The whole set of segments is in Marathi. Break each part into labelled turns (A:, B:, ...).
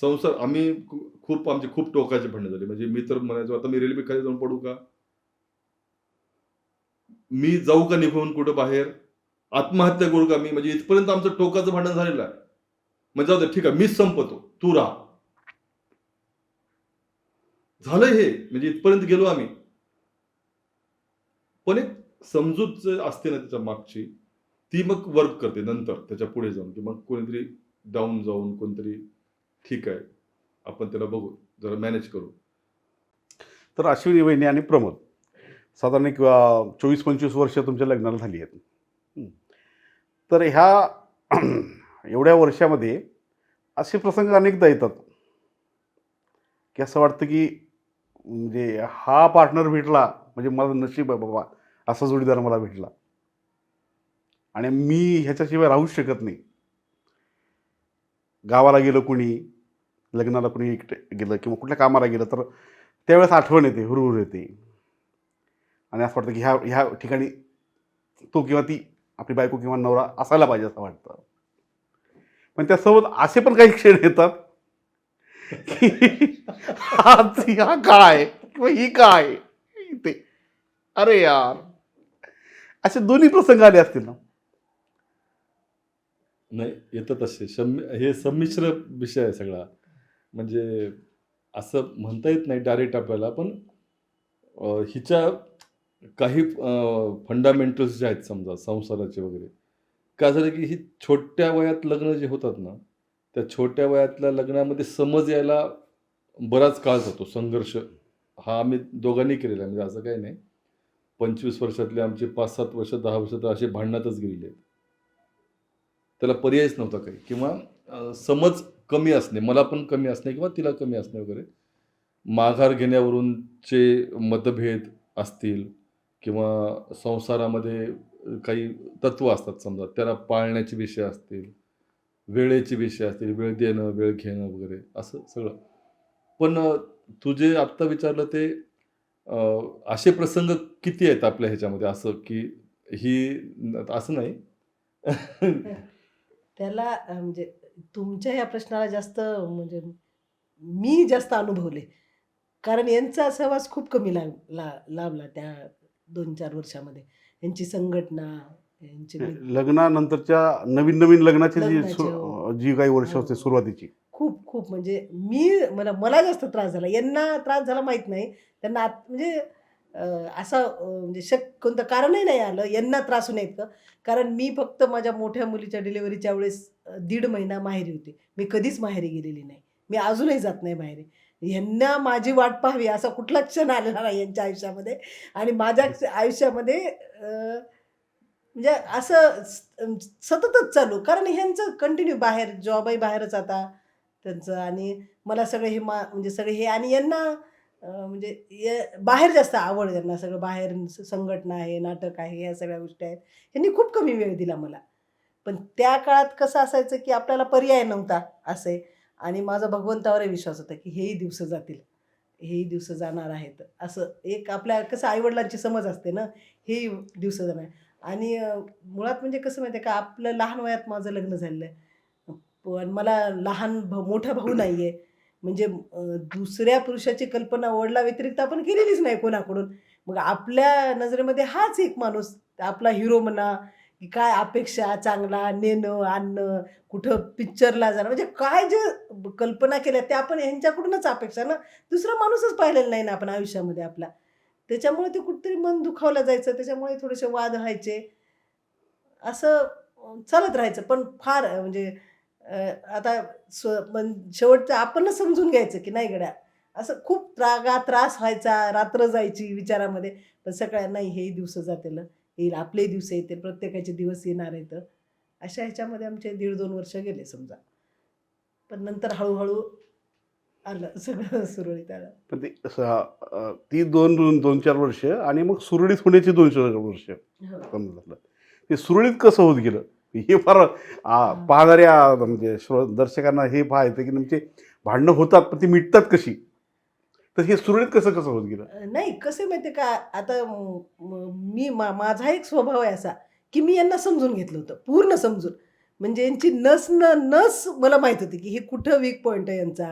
A: संसार आम्ही खूप आमची खूप टोकाची भांडणं झाली. म्हणजे मी तर म्हणायचो आता मी रेल्वे खाली जाऊन पडू का? मी जाऊ का निघून कुठं बाहेर? आत्महत्या करू का मी? म्हणजे इथपर्यंत आमचं टोकाचं भांडण झालेलं आहे. म्हणजे जाऊ दे ठीक आहे मीच संपतो. तू राहा. झालं हे. म्हणजे इथपर्यंत गेलो आम्ही. पण एक समजूत असते ना त्याच्या मागची ती मग वर्क करते नंतर त्याच्या पुढे जाऊन. की मग कोणीतरी डाऊन जाऊन कोणतरी ठीक आहे. आपण त्याला बघू. जरा मॅनेज करू.
B: तर अश्विनी वहिनी आणि प्रमोद साधारण एक चोवीस पंचवीस वर्ष तुमच्या लग्नाला झाली आहेत. तर ह्या एवढ्या वर्षामध्ये असे प्रसंग अनेकदा येतात की असं वाटतं की म्हणजे हा पार्टनर भेटला म्हणजे मला नशीब आहे बाबा असा जोडीदार मला भेटला. आणि मी ह्याच्याशिवाय राहूच शकत नाही. गावाला गेलं कुणी लग्नाला कुणी एकटे गेलं किंवा कुठल्या कामाला गेलं तर त्यावेळेस आठवण येते हुरहुर येते. आणि असं वाटतं की ह्या ह्या ठिकाणी तो किंवा ती आपली बायको किंवा नवरा असायला पाहिजे असं वाटतं. पण त्यासोबत असे पण काही क्षण येतात की हा हा काय किंवा ही काय ते अरे यार. असे दोन्ही प्रसंग आले असतील ना.
A: नाही येतात तसे शम्य हे संमिश्र विषय आहे सगळा. म्हणजे असं म्हणता येत नाही डायरेक्ट आपल्याला पण हिच्या काही फंडामेंटल्स जे आहेत समजा संसाराचे वगैरे काय झालं की ही छोट्या वयात लग्न जे होतात ना त्या छोट्या वयातल्या लग्नामध्ये समज यायला बराच काळ जातो संघर्ष. हा आम्ही दोघांनी केलेला म्हणजे असं काही नाही. पंचवीस वर्षातले आमचे पाच सात वर्ष दहा वर्ष तर असे भांडणातच गेलेले आहेत. त्याला पर्यायच नव्हता काही. किंवा समज कमी असणे मला पण कमी असणे किंवा तिला कमी असणे वगैरे माघार घेण्यावरूनचे मतभेद असतील किंवा संसारामध्ये काही तत्व असतात समजा त्याला पाळण्याचे विषय असतील वेळेचे विषय असतील वेळ देणं वेळ घेणं वगैरे असं सगळं. पण तुझे तू जे आत्ता विचारलं ते असे प्रसंग किती आहेत आपल्या ह्याच्यामध्ये? असं की ही असं नाही.
C: त्याला म्हणजे तुमच्या ह्या प्रश्नाला जास्त म्हणजे मी जास्त अनुभवले. कारण यांचा सहवास खूप कमी लाभ ला लाभला त्या दोन चार वर्षामध्ये. यांची संघटना यांची
B: लग्नानंतरच्या नवीन नवीन लग्नाची जी सु-
C: हो.
B: जी काही वर्ष
C: हो.
B: होते सुरुवातीची.
C: खूप खूप. म्हणजे मी मला मला जास्त त्रास झाला. यांना त्रास झाला माहीत नाही. त्यांना आत म्हणजे असं म्हणजे शक कोणतं कारणही नाही आलं यांना त्रास नये इतकं कारण मी फक्त माझ्या मोठ्या मुलीच्या डिलिव्हरीच्या वेळेस दीड महिना माहेरी होते. मी कधीच माहेरी गेलेली नाही. मी अजूनही जात नाही माहेरी ह्यांना माझी वाट पाहावी असा कुठला क्षण आलेला नाही यांच्या आयुष्यामध्ये. आणि माझ्या आयुष्यामध्ये म्हणजे असं सततच चालू. कारण ह्यांचं कंटिन्यू बाहेर जॉबही बाहेरच आता त्यांचं. आणि मला सगळे हे मा म्हणजे सगळे हे आणि यांना म्हणजे ये- बाहेर जास्त आवड त्यांना सगळं. बाहेर संघटना आहे नाटक आहे या सगळ्या गोष्टी आहेत. ह्यांनी खूप कमी वेळ दिला मला. पण त्या काळात कसं असायचं की आपल्याला पर्याय नव्हता असे. आणि माझा भगवंतावरही विश्वास होता की हेही दिवस जातील. हेही दिवस जाणार आहेत. असं एक आपल्या कसं आईवडिलांची समज असते ना हेही दिवस जाणार. आणि मुळात म्हणजे कसं माहिती आहे का आपलं लहान वयात माझं लग्न झालेलं आहे. पण मला लहान भ मोठा भाऊ नाही आहे म्हणजे दुसऱ्या पुरुषाची कल्पना ओढला व्यतिरिक्त आपण केलेलीच नाही कोणाकडून. मग आपल्या नजरेमध्ये हाच एक माणूस आपला हिरो म्हणा की काय अपेक्षा चांगला नेणं आणणं कुठं पिक्चरला जाणं म्हणजे काय जे कल्पना केल्या त्या आपण ह्यांच्याकडूनच अपेक्षा ना दुसरा माणूसच पाहिलेला नाही ना आपण आयुष्यामध्ये आपला. त्याच्यामुळे ते कुठेतरी मन दुखावलं जायचं त्याच्यामुळे थोडेसे वाद व्हायचे. असं चालत राहायचं पण फार म्हणजे आता स्व पण शेवटचं आपणच समजून घ्यायचं की नाही गड्या. असं खूप त्रागा त्रास व्हायचा रात्र जायची विचारामध्ये. पण सगळ्या नाही हेही दिवस जातील येईल आपले दिवस येतील प्रत्येकाचे दिवस येणार आहेत. अशा ह्याच्यामध्ये आमचे दीड दोन वर्ष गेले समजा. पण नंतर हळूहळू आलं सगळं सुरळीत आलं.
B: पण ते ती दोन दोन दोन चार वर्ष आणि मग सुरळीत होण्याची दोन चार वर्ष.
C: हो.
B: समजा ते सुरळीत कसं होत गेलं? हे फार पाहणाऱ्या म्हणजे श्रो दर्शकांना हे पाहायचं की तुमचे भांडणं होतात पण ती मिटतात कशी? तर हे सुरळीत कसं कसं होत गेलं?
C: नाही कसे माहिती का? आता म- म- माझा एक स्वभाव आहे असा की मी यांना समजून घेतलं होतं पूर्ण समजून. म्हणजे यांची नस न नस मला माहीत होती की हे कुठं वीक पॉईंट आहे यांचा?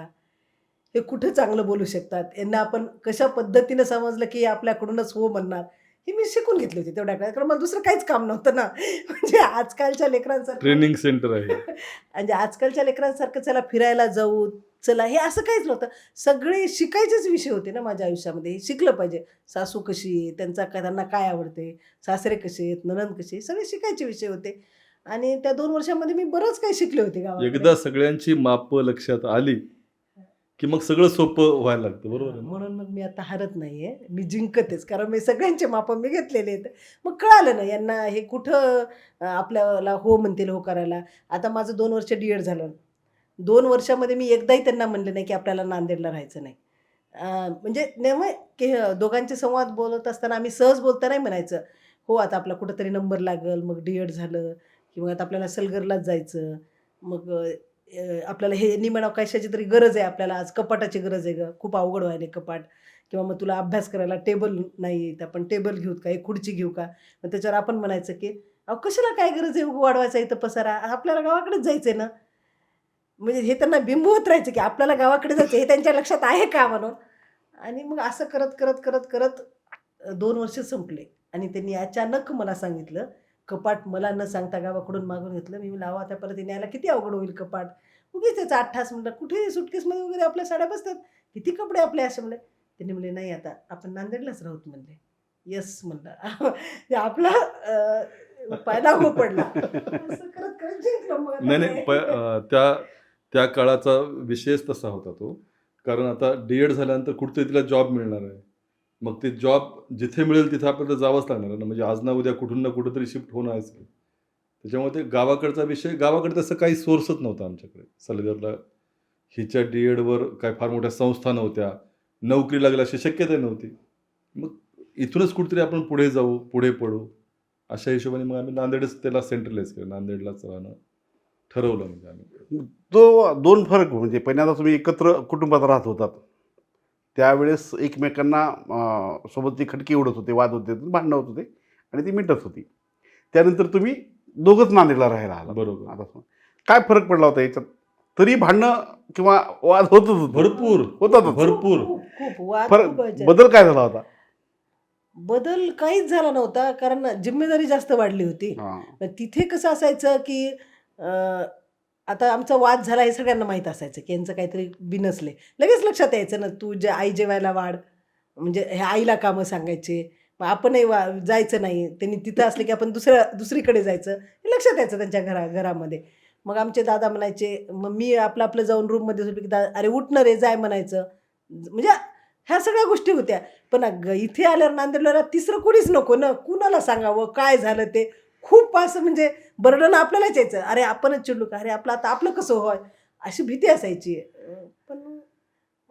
C: हे कुठं चांगलं बोलू शकतात? यांना आपण कशा पद्धतीनं समजलं की आपल्याकडूनच हो म्हणणार? हे मी शिकून घेतली होती तेवढ्या कारण मला दुसरं काहीच काम नव्हतं ना. म्हणजे आजकालच्या लेकरांसारखं
A: ट्रेनिंग सेंटर आहे.
C: म्हणजे आजकालच्या लेकरांसारखं चला फिरायला जाऊ चला हे असं काहीच नव्हतं. सगळे शिकायचेच विषय होते ना माझ्या आयुष्यामध्ये. हे शिकलं पाहिजे. सासू कशी आहे? त्यांचा काय त्यांना काय आवडते? सासरे कसे आहेत? ननंद कशी आहे, सगळे शिकायचे विषय होते. आणि त्या दोन वर्षामध्ये मी बरंच काही शिकले होते.
A: एकदा सगळ्यांची माप लक्षात आली. की मग सगळं सोपं व्हायला लागतं बरोबर
C: म्हणून मग मी आता हरत नाहीये. मी जिंकतेच कारण मी सगळ्यांचे माप मी घेतलेले आहेत. मग कळालं ना यांना हे कुठं आपल्याला हो म्हणतील हो करायला आता माझं दोन वर्ष डी एड झालं. दोन वर्षामध्ये मी एकदाही त्यांना म्हणले नाही की आपल्याला नांदेडला राहायचं नाही. म्हणजे नेहमी की दोघांचे संवाद बोलत असताना आम्ही सहज बोलता नाही म्हणायचं. हो आता आपला कुठंतरी नंबर लागल मग डी एड झालं किंवा आता आपल्याला सलगरलाच जायचं. मग आपल्याला हे निमणाव कशाची तरी गरज आहे आपल्याला. आज कपाटाची गरज आहे ग. खूप अवघड व्हायले कपाट. किंवा मग तुला अभ्यास करायला टेबल नाही तर आपण टेबल घेऊ का? एक खुर्ची घेऊ का? मग त्याच्यावर आपण म्हणायचं की अहो कशाला काय गरज आहे वाढवायचा इथं पसारा? आपल्याला गावाकडेच जायचं आहे ना? म्हणजे हे त्यांना बिंबवत राहायचं की आपल्याला गावाकडे जायचं हे त्यांच्या लक्षात आहे का? म्हणून. आणि मग असं करत करत करत करत दोन वर्ष संपले. आणि त्यांनी अचानक मला सांगितलं कपाट मला न सांगता गावाकडून मागून घेतलं. मी लावा त्या परत न्यायला किती अवघड होईल कपाट? उगीच त्याचा अठ्ठास म्हणलं कुठे सुटकेसमध्ये वगैरे आपल्या साड्या बसतात? किती कपडे आपले असे म्हणले. त्यांनी म्हणले नाही आता आपण नांदेडलाच राहूत म्हणले. येस म्हणलं. आपला पाय लागू पडला. आता
A: नाही नाही त्या त्या काळाचा विषयच तसा होता तो. कारण आता डी एड झाल्यानंतर कुठतरी तिला जॉब मिळणार आहे. मग ते जॉब जिथे मिळेल तिथे आपल्याला जावंच लागणार ना. म्हणजे आज ना उद्या कुठून ना कुठंतरी शिफ्ट होणं असेल त्याच्यामुळे ते गावाकडचा विषय गावाकडे तसं काही सोर्सच नव्हता आमच्याकडे. सलगरला हिच्या डी एडवर काय फार मोठ्या संस्था नव्हत्या. नोकरी लागली अशी शक्यता नव्हती. मग इथूनच कुठेतरी आपण पुढे जाऊ पुढे पडू. अशा हिशोबाने मग आम्ही नांदेडच त्याला सेंट्रलाइज केलं. नांदेडलाच राहणं ठरवलं म्हणजे आम्ही.
B: तो दोन फरक म्हणजे पहिल्यांदा तुम्ही एकत्र कुटुंबात राहत होतात. त्यावेळेस एकमेकांना सोबत ती खटकी उडत होते वाद होते भांडणं होत होते आणि ती मिटत होती. त्यानंतर तुम्ही दोघंच नांदेडला राहायला आला
A: बरोबर.
B: आता. काय फरक पडला होता याच्यात? तरी भांडणं किंवा वाद होतच होते.
A: भरपूर.
B: होतातच.
A: भरपूर.
C: खूप वाद.
B: बदल काय झाला होता?
C: बदल काहीच झाला नव्हता कारण जिम्मेदारी जास्त वाढली होती.
B: हां.
C: तिथे कसं असायचं की आता आमचा वाद झाला हे सगळ्यांना माहीत असायचं की यांचं काहीतरी बिनसले. लगेच लक्षात यायचं ना तू जे आई जेवायला वाढ. म्हणजे ह्या आईला कामं सांगायचे. मग आपणही वा जायचं नाही. त्यांनी तिथं असले की आपण दुसऱ्या दुसरीकडे जायचं. हे लक्षात यायचं त्यांच्या घरा घरामध्ये. मग आमचे दादा म्हणायचे मग मी आपलं आपलं जाऊन रूममध्ये झोपले की दा अरे उठणं रे जाय म्हणायचं. म्हणजे ह्या सगळ्या गोष्टी होत्या. पण इथे आल्यावर नांदेडला तिसरं कोणीच नको ना. कुणाला सांगावं? काय झालं ते? खूप असं म्हणजे बर्डन आपल्यालाच यायचं. अरे आपणच चिडलो का? अरे आपलं आता आपलं कसं होय? अशी भीती असायची. पण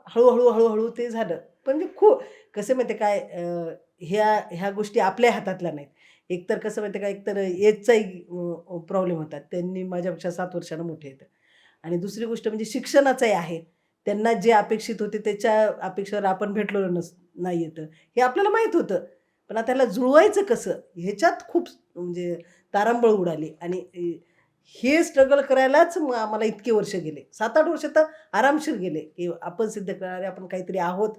C: हळूहळू हळूहळू ते झालं. पण म्हणजे खूप कसं माहिती काय? ह्या ह्या गोष्टी आपल्या हातातल्या नाहीत. एकतर कसं माहिती का? एकतर एजचाही प्रॉब्लेम होतात. त्यांनी माझ्यापेक्षा सात वर्षानं मोठे येतं आणि दुसरी गोष्ट म्हणजे शिक्षणाचंही आहे. त्यांना जे अपेक्षित होते त्याच्या अपेक्षेवर आपण भेटलो नस नाही येतं हे आपल्याला माहीत होतं. पण आता त्याला जुळवायचं कसं? ह्याच्यात खूप म्हणजे तारांबळ उडाली. आणि हे स्ट्रगल करायलाच मग आम्हाला इतके वर्ष गेले. सात आठ वर्ष तर आरामशीर गेले की आपण सिद्ध करणारे आपण काहीतरी आहोत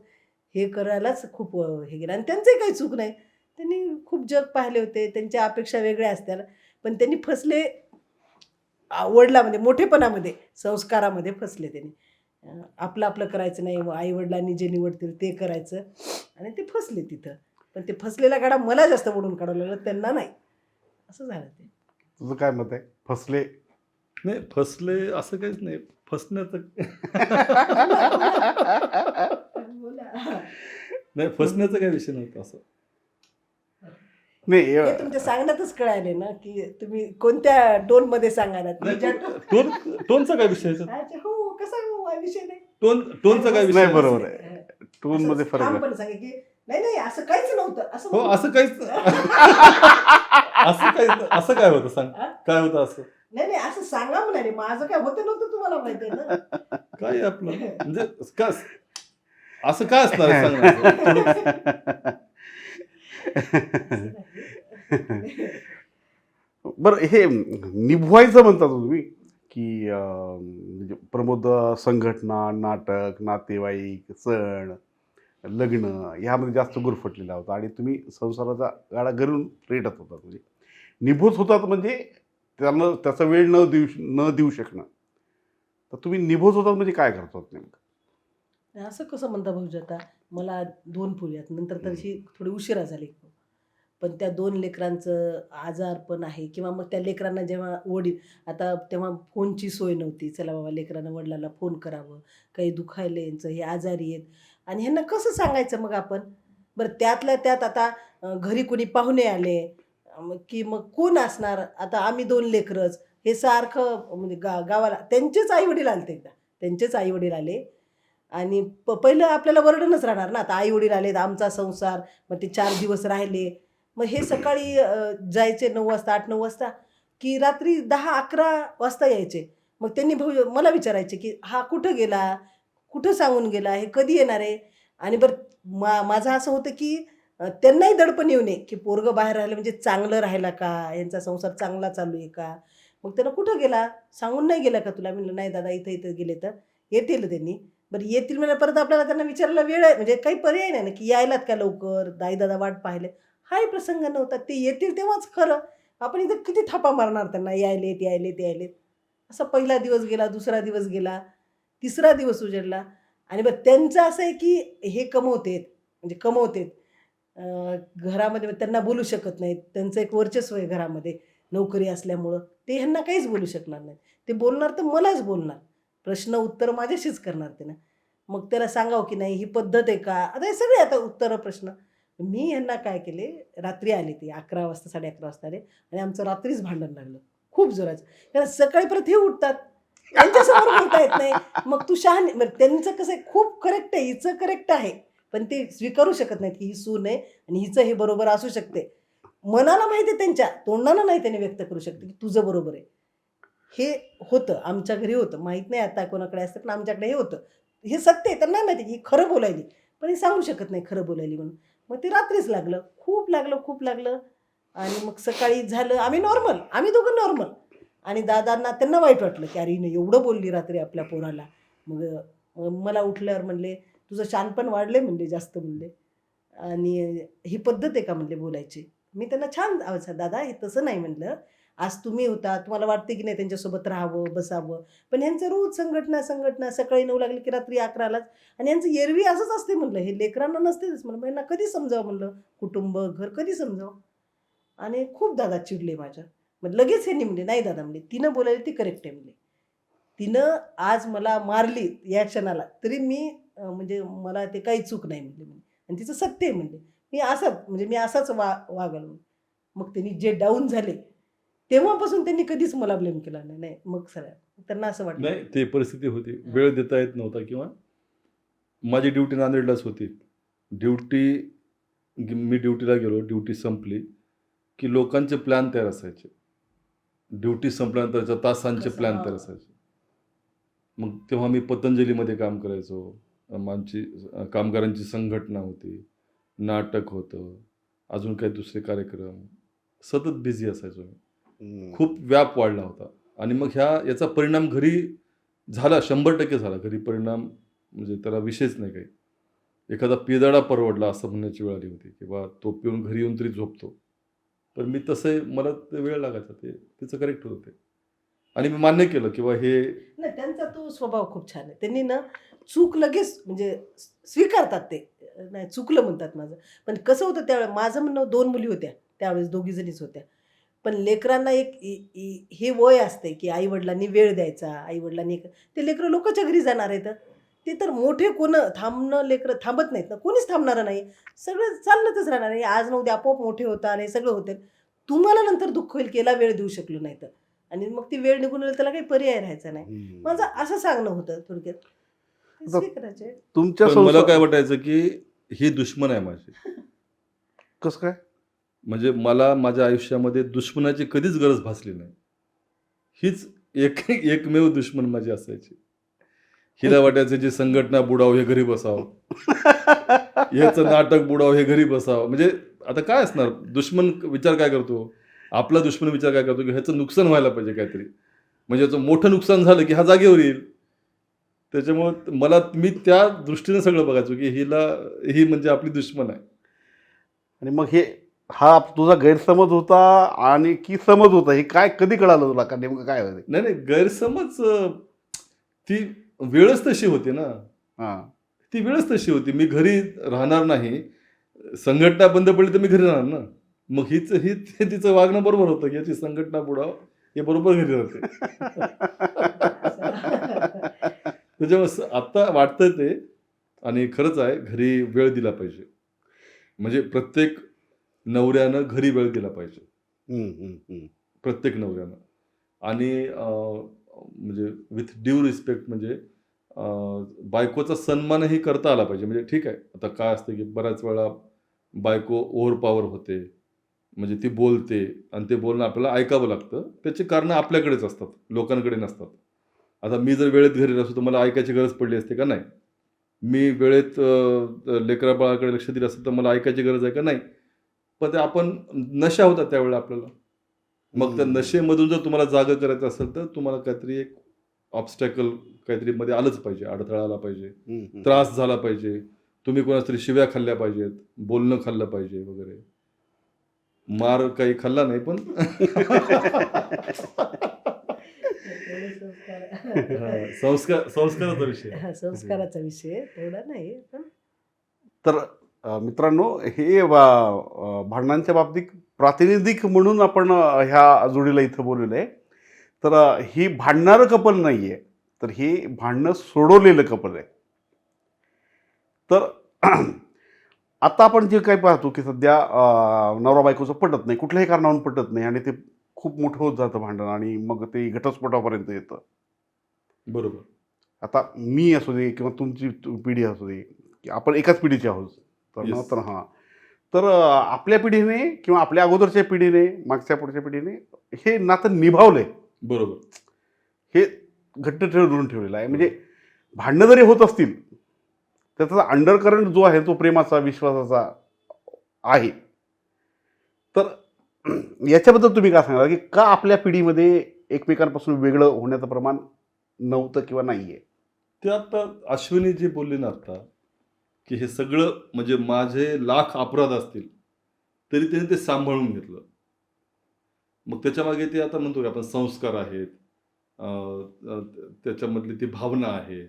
C: हे करायलाच खूप हे गेलं. आणि त्यांचंही काही चूक नाही. त्यांनी खूप जग पाहिले होते त्यांच्या अपेक्षा वेगळ्या असतात पण त्यांनी फसले वडिलामध्ये म्हणजे, मोठेपणामध्ये संस्कारामध्ये फसले त्यांनी. आपलं आपलं करायचं नाही आई वडिलांनी जे निवडतील ते करायचं. आणि ते फसले तिथं. पण ते फसलेला गाडा मला जास्त ओढून काढावं लागलं त्यांना नाही. असं झालं ते
B: तुझं काय मत आहे फसले
A: नाही फसले असं काहीच नाही फसण्याचं
C: बोला.
A: नाही फसण्याचा काही विषय नव्हता असं
B: नाही
C: हे तुमच्या सांगण्यातच कळाले ना की तुम्ही कोणत्या टोनमध्ये सांगायला
A: टोन टोनचा काय विषय आहे?
C: हो कसा हो, हा विषय नाही
A: टोन टोनचा काय विषय
B: नाही? बरोबर आहे.
C: टोनमध्ये
B: फरक आहे.
C: ठामपणे सांगा की नाही नाही असं काहीच नव्हतं असं
A: हो. असं काहीच असं काय असं काय होतं सांग
C: हा?
A: काय होतं असं
C: नाही नाही असं सांगा म्हणाले माझं काय होतं नव्हतं तुम्हाला माहिती आहे ना
A: काय आपलं म्हणजे का असं काय असणार आहे सांग ना असं. थोडं-
C: असं नाही.
B: बरं हे निभवायचं म्हणता तुम्ही की अं, म्हणजे प्रमोद संघटना नाटक नातेवाईक सण लग्न ह्यामध्ये जास्त गुरफटलेला होता आणि तुम्ही संसाराचा गाडा घरून रेटत होतात म्हणजे. निभूत होतात म्हणजे त्यांना त्याचा वेळ न देऊ न देऊ शकणं. तर तुम्ही निभूत होतात म्हणजे काय करतात नेमकं?
C: असं कसं म्हणता भाऊजी आता? मला दोन आहेत नंतर तशी थोडी उशिरा झाली. पण त्या दोन लेकरांचं आजार पण आहे. किंवा मग त्या लेकरांना जेव्हा वडील आता तेव्हा फोनची सोय नव्हती. चला बाबा लेकरांना वडिलाला फोन करावं. काही दुखायलं यांचं हे आजारी आहेत. आणि ह्यांना कसं सांगायचं मग आपण? बरं त्यातल्या त्यात आता घरी कोणी पाहुणे आले मग की मग कोण असणार? आता आम्ही दोन लेकरच. हे सारखं म्हणजे गा गावाला त्यांचेच आई वडील आले एकदा. त्यांचेच आई वडील आले. आणि प पहिलं आपल्याला वर्डनच राहणार ना. आता आई वडील आलेत आमचा संसार मग ते चार दिवस राहिले. मग हे सकाळी जायचे नऊ वाजता आठ नऊ वाजता की रात्री दहा अकरा वाजता यायचे. मग त्यांनी भाऊ मला विचारायचे की हा कुठं गेला? कुठं सांगून गेला? हे कधी येणार आहे? आणि बरं मा माझं असं होतं की त्यांनाही दडपण येऊ नये की पोरगं बाहेर राहिलं म्हणजे चांगलं राहिला का? यांचा संसार चांगला चालू आहे का? मग त्यांना कुठं गेला? सांगून नाही गेला का तुला? म्हणलं नाही दादा इथं इथं गेले तर. येतील त्यांनी. बरं येतील म्हणजे परत आपल्याला त्यांना विचारायला वेळ आहे. म्हणजे काही पर्याय नाही ना की यायलात का लवकर? दाई दादा वाट पाहिले. हाही प्रसंग नव्हता. ते येतील तेव्हाच खरं. आपण इथं किती थापा मारणार त्यांना? यायलेत यायलेत यायलेत. असा पहिला दिवस गेला दुसरा दिवस गेला तिसरा दिवस उजडला. आणि बरं त्यांचं असं आहे की हे कमवतेत म्हणजे कमवतेत. घरामध्ये त्यांना बोलू शकत नाहीत. त्यांचं एक वर्चस्व आहे घरामध्ये नोकरी असल्यामुळं. ते ह्यांना काहीच बोलू शकणार नाही ते बोलणार तर मलाच बोलणार. प्रश्न उत्तर माझ्याशीच करणार ते ना मग त्याला सांगावं की नाही ही पद्धत आहे का? आता हे सगळे आता उत्तर प्रश्न. मी ह्यांना काय केले? रात्री आले ते अकरा वाजता साडे अकरा वाजता आले आणि आमचं रात्रीच भांडण लागलं. खूप जोराचं. कारण सकाळी परत हे उठतात. यांच्यासमोर बोलता येत नाही. मग तू शहा त्यांचं कसं आहे खूप करेक्ट आहे हिचं करेक्ट आहे. पण ते स्वीकारू शकत नाहीत की ही सून आहे आणि हिचं हे बरोबर असू शकते. मनाला माहिती आहे त्यांच्या तोंडाला नाही त्याने व्यक्त करू शकते की तुझं बरोबर आहे. हे होतं आमच्या घरी होतं. माहीत नाही आता कोणाकडे असतं पण आमच्याकडे हे होतं. हे सत्य आहे तर नाही माहिती की ही खरं बोलायली. पण हे सांगू शकत नाही खरं बोलायली म्हणून. मग ते रात्रीच लागलं. खूप लागलं खूप लागलं. आणि मग सकाळी झालं आम्ही नॉर्मल आम्ही दोघं नॉर्मल आणि दादांना त्यांना वाईट वाटलं की अरे एवढं बोलली रात्री आपल्या पोराला. मग मला उठल्यावर म्हणले तुझं शानपण वाढले म्हणले जास्त म्हणले आणि ही पद्धत आहे का म्हणले बोलायची. मी त्यांना छान दादा हे तसं नाही म्हणलं. आज तुम्ही होता तुम्हाला वाटते की नाही त्यांच्यासोबत राहावं बसावं? पण ह्यांचं रोज संघटना संघटना सकाळी नऊ लागली की रात्री अकरालाच आणि यांचं एरवी असंच असते म्हणलं हे लेकरांना नसतेच म्हणलं मग यांना कधी समजावं म्हणलं? कुटुंब घर कधी समजावं? आणि खूप दादा चिडले माझ्या. मग लगेच हे म्हणले नाही दादा म्हणले तिनं बोलायला ती करेक्ट आहे म्हणले. तिनं आज मला मारली या क्षणाला तरी मी म्हणजे मला ते काही चूक नाही म्हणले म्हणे. आणि तिचं सत्य आहे म्हणले. मी असं म्हणजे मी असाच वा वागल मग त्यांनी जे डाऊन झाले तेव्हापासून त्यांनी कधीच मला ब्लेम केला नाही नाही मग सगळ्या. त्यांना असं वाटलं.
A: नाही ते परिस्थिती होती. वेळ देता येत नव्हता किंवा माझी ड्युटी नांदेडलाच होती. ड्युटी मी ड्युटीला गेलो ड्युटी संपली की लोकांचे प्लॅन तयार असायचे. ड्युटी संपल्यानंतरच्या तासांचे? प्लॅन. तयार असायचे. मग तेव्हा मी पतंजलीमध्ये काम करायचो. आमची कामगारांची संघटना होती. नाटक होतं. अजून काही दुसरे कार्यक्रम. सतत बिझी असायचो मी. खूप व्याप वाढला होता. आणि मग ह्या याचा परिणाम घरी झाला शंभर टक्के झाला. घरी परिणाम म्हणजे त्याला विषयच नाही काही. एखादा पिदळा परवडला असं म्हणण्याची वेळ आली होती किंवा तो पिऊन घरी येऊन तरी झोपतो. पण मी तसं मला ते वेळ लागायचा ते तिचं करेक्ट होतं आणि मी मान्य केलं किंवा हे
C: नाही त्यांचा तो स्वभाव खूप छान आहे. त्यांनी ना चूक लगेच म्हणजे स्वीकारतात ते. नाही चुकलं म्हणतात माझं. पण कसं होतं त्यावेळेस माझं म्हणणं दोन मुली होत्या. त्यावेळेस दोघी जणीच होत्या. पण लेकरांना एक हे वय असते की आईवडिलांनी वेळ द्यायचा आईवडिलांनी एक- ते लेकरं लोकांच्या घरी जाणार आहेत. ते तर मोठे कोण थांबणं लेकरं थांबत नाहीत ना कोणीच थांबणार नाही. सगळं चालतच राहणार आहे. आज न उद्या आपोआप मोठे होतात हे सगळं होते. तुम्हाला नंतर दुःख होईल की याला वेळ देऊ शकलो नाही तर आणि मग ती वेळ निघून त्याला काही पर्याय राहायचा नाही. माझं असं सांगणं होतं थोडक्यात.
B: तुमच्या
A: मला काय वाटायचं की ही दुश्मन आहे माझी.
B: कसं काय?
A: म्हणजे मला माझ्या आयुष्यामध्ये दुश्मनाची कधीच गरज भासली नाही. हीच एक एकमेव दुश्मन माझी असायची. हिला वाट्याचे जी संघटना बुडाव हे घरी बसावं. याचं नाटक बुडाव हे घरी बसावं. म्हणजे आता काय असणार? दुश्मन विचार काय करतो? आपला दुश्मन विचार काय करतो? की ह्याचं नुकसान व्हायला पाहिजे काहीतरी. म्हणजे याचं मोठं नुकसान झालं की हा जागेवर येईल. त्याच्यामुळं मला मी त्या दृष्टीने सगळं बघायचो की हिला ही म्हणजे आपली दुश्मन आहे.
B: आणि मग हे हा तुझा गैरसमज होता आणि की समज होता हे काय कधी कळालं तुला? का नेमकं काय होते
A: नाही नाही गैरसमज अं, ती वेळच तशी होती ना.
B: हां.
A: ती वेळच तशी होती. मी घरी राहणार नाही संघटना बंद पडली तर मी घरी राहणार ना. मग हीच ही ते तिचं वागणं बरोबर होतं की याची संघटना बुडाव हे बरोबर घरी राहते. त्याच्यामुळे स- आता वाटतं ते आणि खरंच आहे घरी वेळ दिला पाहिजे. म्हणजे प्रत्येक नवऱ्यानं घरी वेळ दिला पाहिजे. प्रत्येक नवऱ्यानं. आणि म्हणजे विथ ड्यू रिस्पेक्ट म्हणजे बायकोचा सन्मानही करता आला पाहिजे. म्हणजे ठीक आहे आता काय असतं की बऱ्याच वेळा बायको ओव्हर पॉवर होते. म्हणजे ती बोलते आणि ते बोलणं आपल्याला ऐकावं लागतं. त्याची कारणं आपल्याकडेच असतात लोकांकडे नसतात. आता मी जर वेळेत घरी नसतो तर मला ऐकायची गरज पडली असते का? नाही. मी वेळेत अं, लेकरा बाळाकडे लक्ष दिलं असतं तर मला ऐकायची गरज आहे का? नाही. पण ते आपण नशा होता त्यावेळेला आपल्याला. मग त्या. नशेमधून जर तुम्हाला जागा करायचं असेल तर तुम्हाला काहीतरी एक ऑब्स्टॅकल काहीतरी मध्ये आलंच पाहिजे अडथळा आला पाहिजे. त्रास झाला पाहिजे. तुम्ही कोणाच तरी शिव्या खाल्ल्या पाहिजेत बोलणं खाल्लं पाहिजे वगैरे. मार काही खाल्ला नाही पण. संस्कार संस्काराचा विषय.
C: संस्काराचा विषय तेवढा नाही पण
B: तर मित्रांनो हे भांडणांच्या बाबतीत प्रातिनिधिक म्हणून आपण ह्या जोडीला इथं बोललेलं आहे. तर ही भांडणारं कपल नाही आहे तर हे भांडणं सोडवलेलं कपल आहे. तर आता आपण जे काही पाहतो की सध्या नवरा बायकोचं पटत नाही कुठल्याही कारणावरून पटत नाही आणि ते खूप मोठं होत जातं भांडण आणि मग ते घटस्फोटापर्यंत येतं.
A: बरोबर.
B: आता मी असू दे किंवा तुमची पिढी असू दे की आपण एकाच पिढीचे आहोत. तर हां. तर आपल्या पिढीने किंवा आपल्या अगोदरच्या पिढीने मागच्या पुढच्या पिढीने हे नातं निभावलंय.
A: बरोबर.
B: हे घट्ट ठेवून ठेवलेलं आहे. म्हणजे भांडणं जरी होत असतील त्याचा अंडरकरंट जो आहे तो प्रेमाचा विश्वासाचा आहे. तर याच्याबद्दल तुम्ही काय सांगाल? की का आपल्या पिढीमध्ये एकमेकांपासून वेगळं होण्याचं प्रमाण नव्हतं किंवा नाही आहे
A: ते आता अश्विनी जी बोलली ना आता की हे सगळं म्हणजे माझे लाख अपराध असतील तरी त्याने ते सांभाळून घेतलं. मग त्याच्यामागे ते आता म्हणतो की आपण संस्कार आहेत त्याच्यामधली ती भावना आहे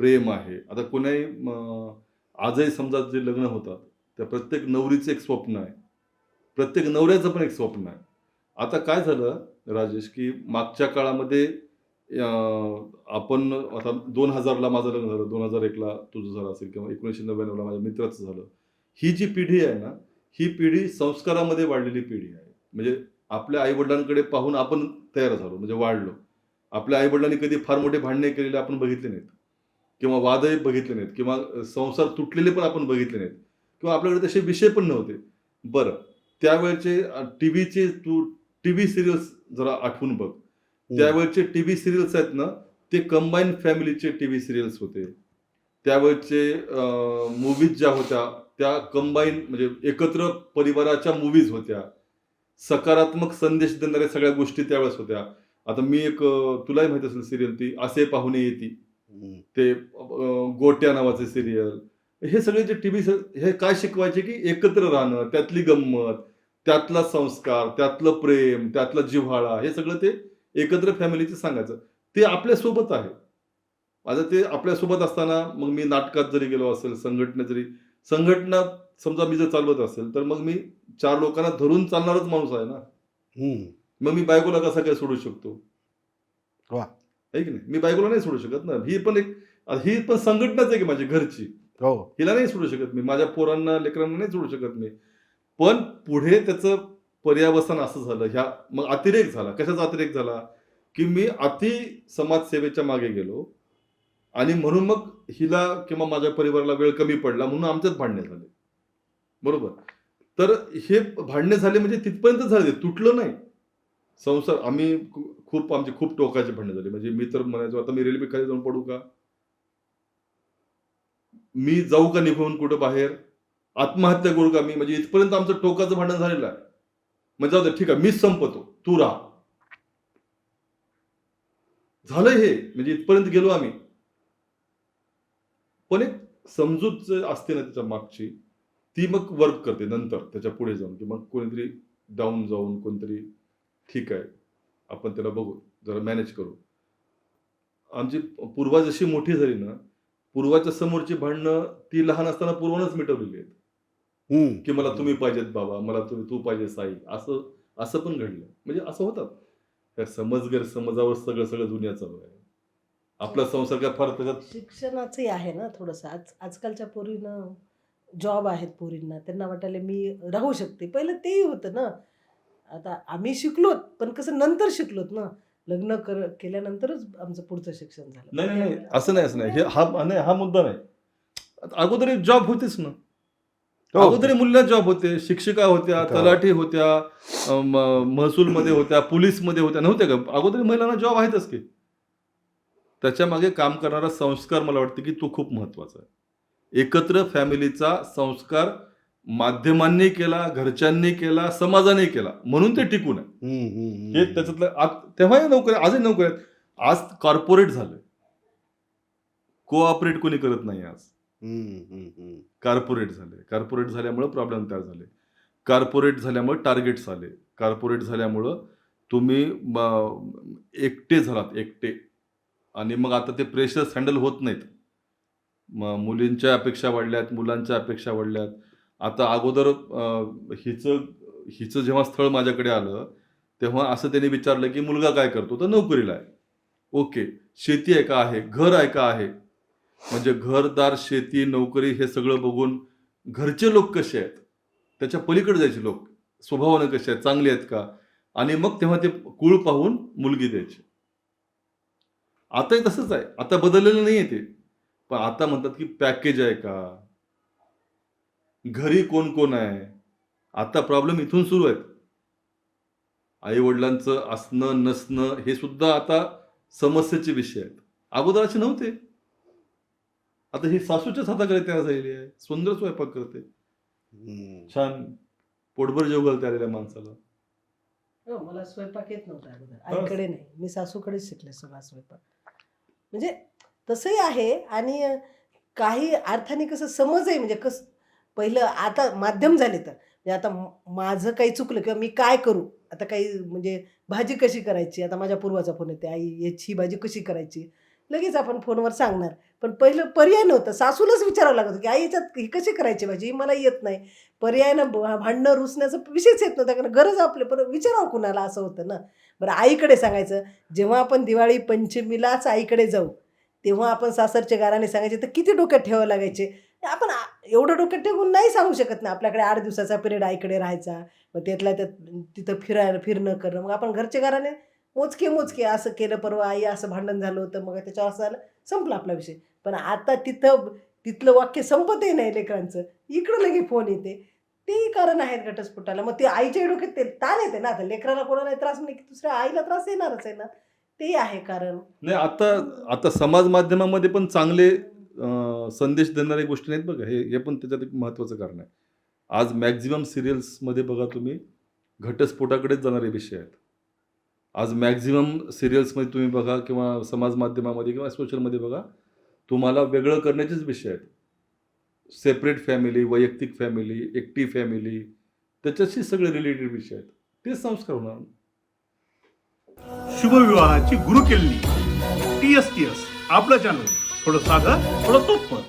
A: प्रेम आहे. आता कोणाही आजही समजा जे लग्न होतात त्या प्रत्येक नवरीचं एक स्वप्न आहे. प्रत्येक नवऱ्याचं पण एक स्वप्न आहे. आता काय झालं राजेश की मागच्या काळामध्ये आपण आता दोन हजारला माझं लग्न झालं दोन हजार एकला तुझं झालं असेल किंवा एकोणीसशे नव्याण्णवला माझ्या मित्राचं झालं. ही जी पिढी आहे ना ही पिढी संस्कारामध्ये वाढलेली पिढी आहे. म्हणजे आपल्या आईवडिलांकडे पाहून आपण तयार झालो म्हणजे वाढलो. आपल्या आईवडिलांनी कधी फार मोठे भांडणे केलेले आपण बघितले नाहीत. किंवा वादही बघितले नाहीत. किंवा संसार तुटलेले पण आपण बघितले नाहीत. किंवा आपल्याकडे तसे विषय पण नव्हते. बरं त्यावेळचे टी व्हीचे तू टी व्ही सिरियल्स जरा आठवून बघ. त्यावेळचे टी व्ही सिरियल्स आहेत ना ते कंबाईन फॅमिलीचे टी व्ही सिरियल्स होते. त्यावेळचे मूवीज ज्या होत्या त्या कंबाईन म्हणजे एकत्र परिवाराच्या मूवीज होत्या. सकारात्मक संदेश देणाऱ्या सगळ्या गोष्टी त्यावेळेस होत्या. आता मी एक तुलाही माहिती असेल सिरियल ती असे पाहुणे येती. ते गोट्या नावाचे सिरियल हे सगळे जे टी व्ही हे काय शिकवायचे की एकत्र राहणं त्यातली गंमत त्यातला संस्कार त्यातलं प्रेम त्यातला जिव्हाळा हे सगळं ते एकत्र फॅमिलीचं सांगायचं. ते आपल्यासोबत आहे. आता ते आपल्यासोबत असताना मग मी नाटकात जरी गेलो असेल संघटनेत जरी संघटना समजा मी जर चालवत असेल तर मग मी चार लोकांना धरून चालणारच माणूस आहे ना. मग मी बायकोला कसा काय सोडू शकतो? की नाही? मी बायकोला नाही सोडू शकत ना. ही पण एक ही पण संघटनाच आहे की माझी घरची.
B: हो.
A: हिला नाही सोडू शकत मी. माझ्या पोरांना लेकरांना नाही सोडू शकत मी. पण पुढे त्याचं पर्यावसन असं झालं ह्या मग अतिरेक झाला. कशाचा अतिरेक झाला? की मी अति समाजसेवेच्या मागे गेलो आणि म्हणून मग हिला किंवा माझ्या परिवाराला वेळ कमी पडला म्हणून आमच्यात भांडणे झाले. बरोबर? तर हे भांडणे झाले म्हणजे तिथपर्यंत झाले तुटलं नाही. संसार आम्ही खूप आमचे खूप टोकाचे भांडणे झाले. म्हणजे मी तर म्हणायचो आता मी रेल्वे खाली जाऊन पडू का? मी जाऊ का निघून कुठं बाहेर? आत्महत्या करू का मी? म्हणजे इथपर्यंत आमचं टोकाचं भांडण झालेलं आहे. मग जाऊ दे ठीक आहे मीच संपतो. तू राहा. झालं हे. म्हणजे इथपर्यंत गेलो आम्ही. पण एक समजूत असते ना त्याच्या मागची ती मग वर्क करते नंतर त्याच्या पुढे जाऊन. की मग कोणीतरी डाऊन जाऊन कोणतरी ठीक आहे. आपण त्याला बघू. जरा मॅनेज करू. आमची पूर्वा जशी मोठी झाली ना पूर्वाच्या समोरची भांडणं ती लहान असताना पूर्वानच मिटवलेली आहेत. की मला तुम्ही पाहिजेत बाबा मला तुम्ही तू पाहिजे साई असं असं पण घडलं. म्हणजे असं होतात त्या समज गैरसमजावर सगळं सगळं दुनिया चालू आहे. आपला संसार काय फार त्याच्यात
C: शिक्षणाचंही आहे ना थोडंसं. आज आजकालच्या पोरीनं जॉब आहेत पोरींना. त्यांना वाटायला मी राहू शकते. पहिलं तेही होतं ना. आता आम्ही शिकलोत पण कसं नंतर शिकलोत ना. लग्न कर केल्यानंतरच आमचं पुढचं शिक्षण झालं.
A: नाही नाही नाही. असं नाही असं नाही. हे हा नाही हा मुद्दा नाही. आता अगोदर जॉब होतेच ना. अगोदर मुलीला जॉब होते शिक्षिका होत्या
B: होत्या.
A: तलाठी होत्या अं, म- महसूलमध्ये होत्या पोलीसमध्ये होत्या नव्हत्या का? अगोदर महिलांना जॉब आहेतच की. त्याच्यामागे काम करणारा संस्कार मला वाटतं की तो खूप महत्त्वाचा आहे. एकत्र फॅमिलीचा संस्कार माध्यमांनी केला घरच्यांनी केला समाजाने केला म्हणून ते टिकून आहे. हे त्याच्यातलं तेव्हाही नोकऱ्या आजही नोकऱ्या आहेत. आज कॉर्पोरेट झालं कोऑपरेट कोणी करत नाही आज. कार्पोरेट झाले. कार्पोरेट झाल्यामुळं प्रॉब्लेम तयार झाले. कार्पोरेट झाल्यामुळे टार्गेट्स आले. कार्पोरेट झाल्यामुळं तुम्ही म, एकटे झालात एकटे. आणि मग आता ते प्रेशर्स हँडल होत नाहीत. मग मुलींच्या अपेक्षा वाढल्यात मुलांच्या अपेक्षा वाढल्यात. आता अगोदर हिचं हिचं जेव्हा स्थळ माझ्याकडे आलं तेव्हा असं त्यांनी विचारलं की मुलगा काय करतो? तर नोकरीला आहे. ओके शेती आहे का आहे? घर आहे का आहे? म्हणजे घरदार शेती नोकरी हे सगळं बघून घरचे लोक कसे आहेत? त्याच्या पलीकडे जायचे लोक. स्वभावानं कसे आहेत? चांगले आहेत का? आणि मग तेव्हा ते कुळ पाहून मुलगी द्यायची. आताही तसंच आहे. आता बदललेलं नाही आहे ते. पण आता म्हणतात की पॅकेज आहे का? घरी कोण कोण आहे? आता प्रॉब्लेम इथून सुरू आहेत. आई वडिलांचं असणं नसणं हे सुद्धा आता समस्येचे विषय आहेत. अगोदर असे नव्हते. आता ही सासूच्याच हाताकडे तयार झालेली आहे. सुंदर स्वयंपाक करते. छान पोटभर जेव घालते आलेल्या माणसाला.
C: हो, मला स्वयंपाक येत नव्हता अगोदर. आईकडे नाही. मी सासूकडेच शिकले सगळा स्वयंपाक. म्हणजे तसंही आहे आणि काही अर्थाने कसं समज आहे. म्हणजे कसं पहिलं आता माध्यम झाले तर. म्हणजे आता माझं काही चुकलं किंवा मी काय करू? आता काही म्हणजे भाजी कशी करायची? आता माझ्या पूर्वाचा फोन येते आई याची भाजी कशी करायची? लगेच आपण फोनवर सांगणार. पण पहिलं पर्याय नव्हतं. सासूलाच विचारावं लागत होतं की आई याच्यात ही कशी करायची भाजी? ही मला येत नाही. पर्यायनं भ- भांडणं रुसण्याचं विषयच येत नव्हता कारण गरज आपली. पण विचारावं कुणाला असं होतं ना? बरं आईकडे सांगायचं. जेव्हा आपण दिवाळी पंचमीलाच आईकडे जाऊ तेव्हा आपण सासरच्या गाराने सांगायचे तर किती डोक्यात ठेवावं लागायचे? आपण एवढं डोक्यात ठेवून नाही सांगू शकत ना आपल्याकडे आठ दिवसाचा पिरियड आईकडे राहायचा. मग त्यातल्या त्यात तिथं फिरायला फिरणं करणं. मग आपण घरच्या घराने मोजके मोजके असं केलं परवा आई असं भांडण झालं होतं. मग त्याच्यावर असं झालं संपला आपला विषय. पण आता तिथं तिथलं वाक्य संपतही नाही लेकरांचं. इकडं लगे फोन येते. तेही कारण आहेत घटस्फोटाला. मग ते आईच्या डोक्यात ते ताण येते ना. आता लेकराला कोणाला त्रास नाही की दुसऱ्या आईला त्रास येणारच आहे ना. ते आहे कारण.
A: नाही आता आता समाज माध्यमामध्ये पण चांगले अं, संदेश देणाऱ्या गोष्टी नाहीत बघा. हे हे पण त्याच्यात एक महत्त्वाचं कारण आहे. आज मॅक्झिमम सिरियल्समध्ये बघा तुम्ही घटस्फोटाकडेच जाणारे विषय आहेत. आज मॅक्झिमम सिरियल्समध्ये तुम्ही बघा किंवा समाज माध्यमामध्ये किंवा सोशलमध्ये बघा तुम्हाला वेगळं करण्याचेच विषय आहेत. सेपरेट फॅमिली वैयक्तिक फॅमिली एकटी फॅमिली त्याच्याशी सगळे रिलेटेड विषय आहेत. तेच संस्कार होणार.
D: शुभविवाहाची गुरुकिल्ली टी एस टी एस आपलं चॅनल थोडं साधं थोडं सोपं.